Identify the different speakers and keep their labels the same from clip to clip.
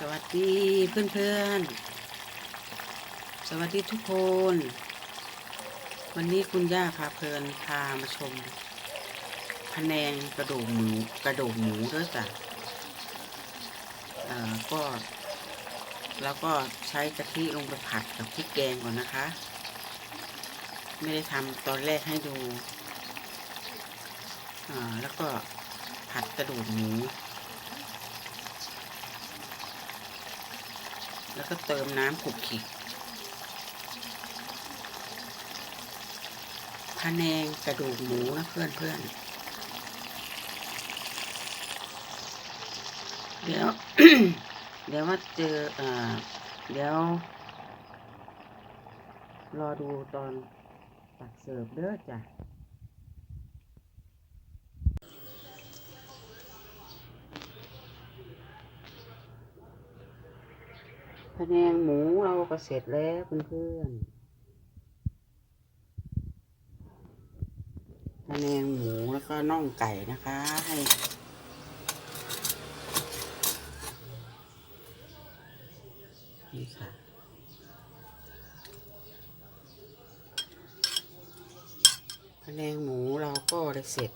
Speaker 1: สวัสดีเพื่อนๆ สวัสดีทุกคน วันนี้คุณย่าพาเพลินพามาชมพะแนงกระดูกหมูกระดูกหมูด้วยจ้ะเอ่อก็แล้วก็ใช้กะทิลงไปผัดกับพริกแกงก่อนนะคะ ไม่ได้ทำตอนแรกให้ดูอ่าแล้วก็ผัดกระดูกหมู แล้วก็เติมน้ำขุกขิกพะแนงกระดูกหมูนะเพื่อนเพื่อนเดี๋ยว เดี๋ยวว่าเจอเอ่อเดี๋ยว รอดูตอนตักเสิร์ฟเด้อจ้ะ พะแนงหมูเราก็เสร็จแล้วเพื่อนๆพะแนงหมูแล้วก็น่องไก่นะคะให้นี่ค่ะพะแนงหมูเราก็ได้เสร็จ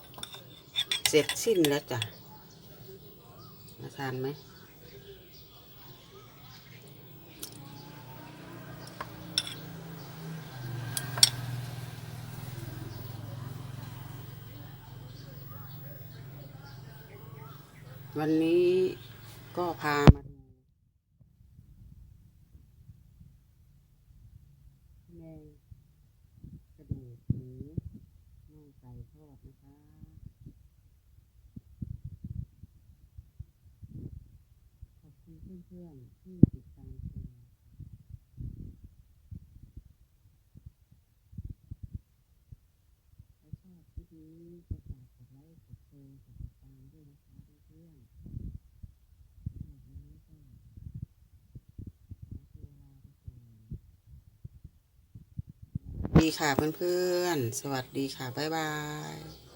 Speaker 1: เสร็จสิ้นแล้วจ้ะมาทานไหม วันนี้ก็พามาดูแมงกระดูกหมูน่องไก่ทอดนะคะขอบคุณเพื่อนๆที่ติดตามชมถ้าชอบคลิปนี้ก็ฝากกดไลค์กดแชร์กดติดตามด้วยนะคะเพื่อนๆ สำหรับวันนี้ก็ขอตัวลาไปก่อนสวัส ดีค่ะเพื่อนๆ สวัสดีค่ะ บ๊ายบาย